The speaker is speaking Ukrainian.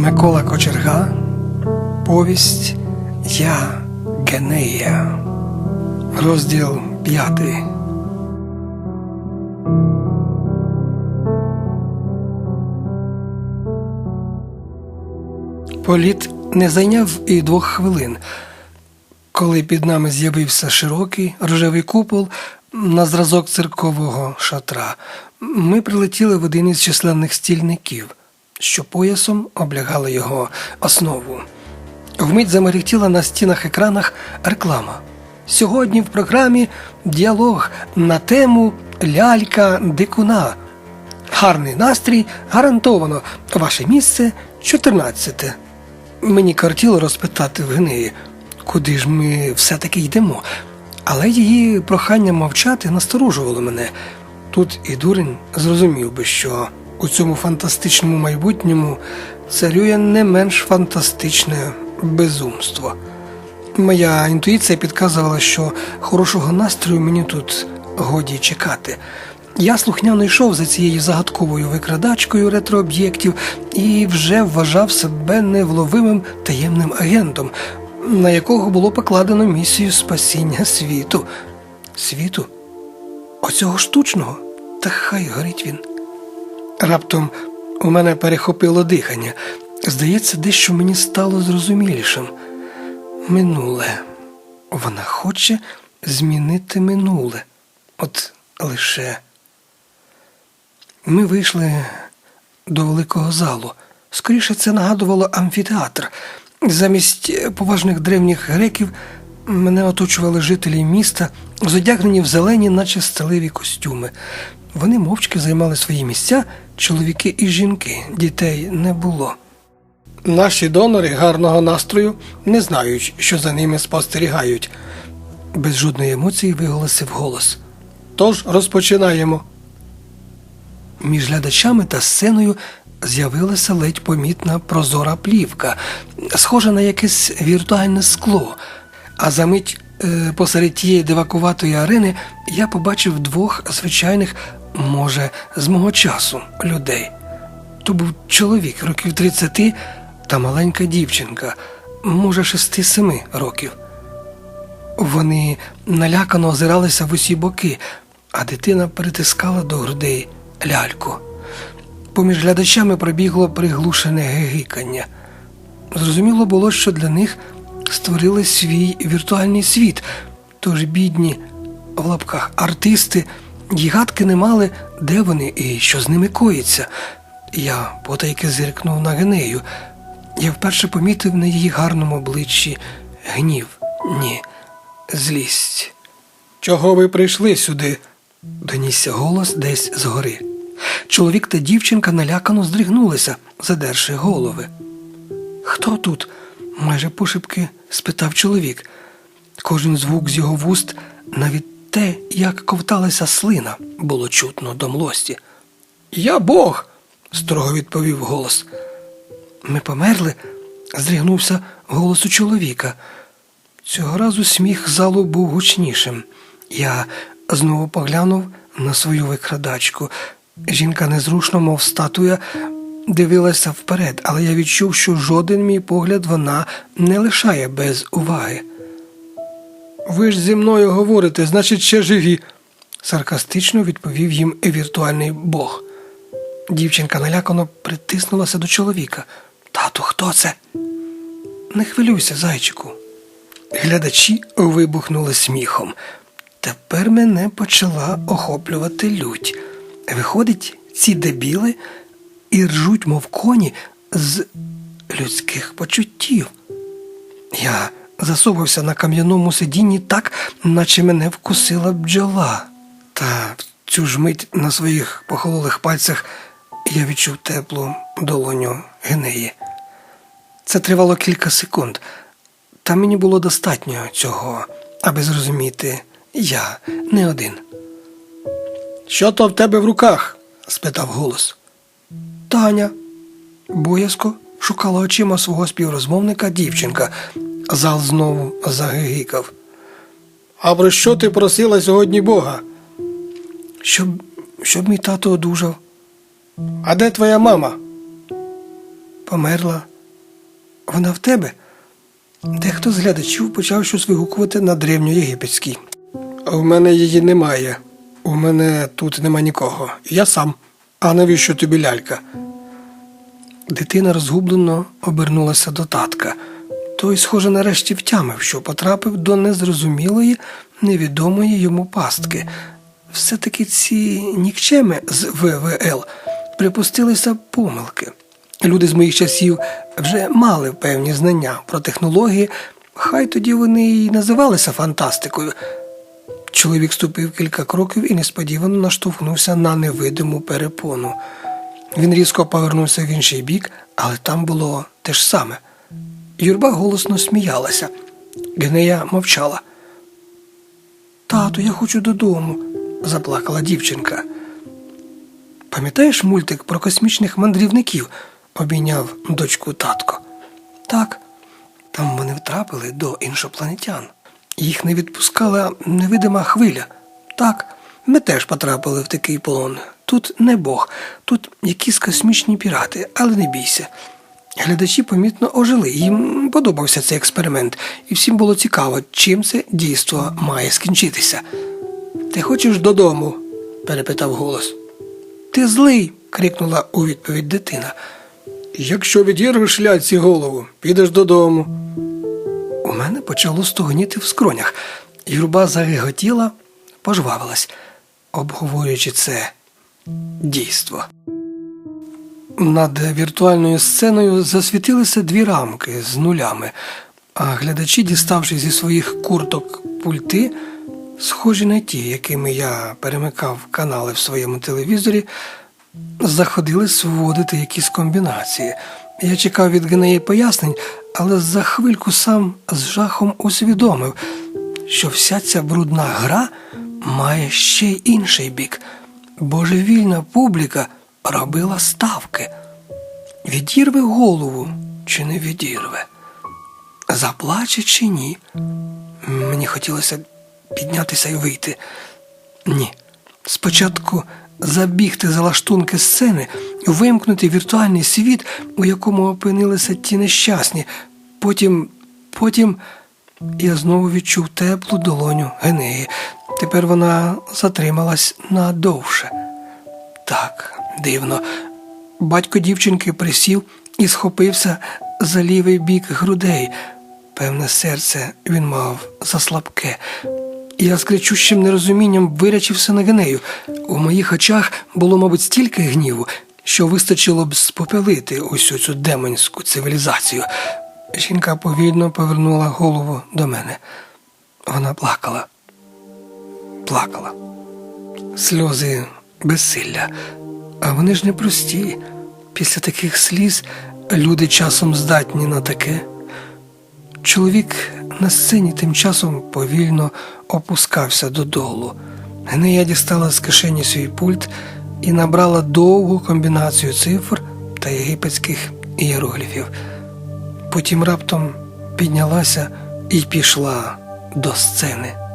Микола Кочерга, повість Я Генея, розділ п'ятий. Політ не зайняв і двох хвилин, коли під нами з'явився широкий рожевий купол на зразок церкового шатра. Ми прилетіли в один із численних стільників, що поясом облягали його основу. Вмить замерехтіла на стінах екранах реклама. Сьогодні в програмі діалог на тему Лялька дикуна. Гарний настрій гарантовано. Ваше місце 14. Мені кортіло розпитати в Гнеї, куди ж ми все-таки йдемо. Але її прохання мовчати насторожувало мене. Тут і дурень зрозумів би, що у цьому фантастичному майбутньому царює не менш фантастичне безумство. Моя інтуїція підказувала, що хорошого настрою мені тут годі чекати. Я слухняно йшов за цією загадковою викрадачкою ретрооб'єктів і вже вважав себе невловимим таємним агентом, на якого було покладено місію спасіння світу. Світу? Оцього штучного? Та хай горить він. Раптом у мене перехопило дихання. Здається, дещо мені стало зрозумілішим. Минуле. Вона хоче змінити минуле. От лише. Ми вийшли до великого залу. Скоріше це нагадувало амфітеатр. Замість поважних древніх греків мене оточували жителі міста, зодягнені в зелені, наче сталеві костюми. Вони мовчки займали свої місця, чоловіки і жінки, дітей не було. Наші донори гарного настрою не знають, що за ними спостерігають. Без жодної емоції виголосив голос. Тож розпочинаємо. Між глядачами та сценою з'явилася ледь помітна прозора плівка, схожа на якесь віртуальне скло. А за мить посеред тієї дивакуватої арени я побачив двох звичайних, може, з мого часу людей. То був чоловік років 30 та маленька дівчинка, може, 6-7 років. Вони налякано озиралися в усі боки, а дитина притискала до грудей ляльку. Поміж глядачами пробігло приглушене гигикання. Зрозуміло було, що для них створили свій віртуальний світ, тож бідні в лапках артисти й гадки не мали, де вони і що з ними коїться. Я потайки зиркнув на Генею. Я вперше помітив на її гарному обличчі гнів, ні, злість. Чого ви прийшли сюди? донісся голос десь згори. Чоловік та дівчинка налякано здригнулися, задерши голови. Хто тут? Майже пошепки спитав чоловік. Кожен звук з його вуст, навіть те, як ковталася слина, було чутно до млості. Я Бог, строго відповів голос. Ми померли, здригнувся голос у чоловіка. Цього разу сміх залу був гучнішим. Я знову поглянув на свою викрадачку. Жінка незрушно, мов статуя, дивилася вперед, але я відчув, що жоден мій погляд вона не лишає без уваги. Ви ж зі мною говорите, значить, ще живі, саркастично відповів їм віртуальний бог. Дівчинка налякано притиснулася до чоловіка. Тату, хто це? Не хвилюйся, зайчику. Глядачі вибухнули сміхом. Тепер мене почала охоплювати лють. Виходить, ці дебіли і ржуть, мов коні, з людських почуттів. Я засовався на кам'яному сидінні так, наче мене вкусила бджола. Та в цю ж мить на своїх похололих пальцях я відчув теплу долоню генеї. Це тривало кілька секунд, та мені було достатньо цього, аби зрозуміти, я не один. Що то в тебе в руках? спитав голос. Таня. Боязко шукала очима свого співрозмовника дівчинка. Зал знову загигикав. А про що ти просила сьогодні Бога? Щоб, щоб мій тато одужав. А де твоя мама? Померла Вона в тебе? Дехто з глядачів почав щось вигукувати на древньоєгипетській. А в мене її немає. У мене тут нема нікого. Я сам. А навіщо тобі лялька? Дитина розгублено обернулася до татка. Той, схоже, нарешті втямив, що потрапив до незрозумілої, невідомої йому пастки. Все-таки ці нікчеми з ВВЛ припустилися помилки. Люди з моїх часів вже мали певні знання про технології, хай тоді вони й називалися фантастикою. Чоловік ступив кілька кроків і несподівано наштовхнувся на невидиму перепону. Він різко повернувся в інший бік, але там було те ж саме. Юрба голосно сміялася. Генея мовчала. Тату, я хочу додому, заплакала дівчинка. Пам'ятаєш мультик про космічних мандрівників? обійняв дочку татко. Так, там вони втрапили до іншопланетян. Їх не відпускала невидима хвиля. Так, ми теж потрапили в такий полон. Тут не Бог, тут якісь космічні пірати, але не бійся. Глядачі помітно ожили, їм подобався цей експеримент, і всім було цікаво, чим це дійство має скінчитися. Ти хочеш додому? перепитав голос. Ти злий. крикнула у відповідь дитина. Якщо відірвеш ляці голову, підеш додому. У мене почало стогніти в скронях. Юрба загиготіла, пожвавилась, обговорюючи це дійство. Над віртуальною сценою засвітилися дві рамки з нулями, а глядачі, діставши зі своїх курток пульти, схожі на ті, якими я перемикав канали в своєму телевізорі, заходились вводити якісь комбінації. Я чекав від Генеї пояснень, але за хвильку сам з жахом усвідомив, що вся ця брудна гра має ще й інший бік. Божевільна публіка робила ставки. Відірве голову чи не відірве? Заплаче чи ні? Мені хотілося піднятися і вийти. Ні. Спочатку забігти за лаштунки сцени, вимкнути віртуальний світ, у якому опинилися ті нещасні. Потім, потім я знову відчув теплу долоню Генеї. Тепер вона затрималась надовше. Так, дивно. Батько дівчинки присів і схопився за лівий бік грудей. Певне серце він мав заслабке. Я з кричущим нерозумінням вирячився на генею. У моїх очах було, мабуть, стільки гніву, що вистачило б спопелити усю цю демонську цивілізацію. Жінка повільно повернула голову до мене. Вона плакала. Плакала. Сльози безсилля. А вони ж не прості. Після таких сліз люди часом здатні на таке. Чоловік на сцені тим часом повільно опускався додолу. Генея дістала з кишені свій пульт і набрала довгу комбінацію цифр та єгипетських ієрогліфів. Потім раптом піднялася і пішла до сцени.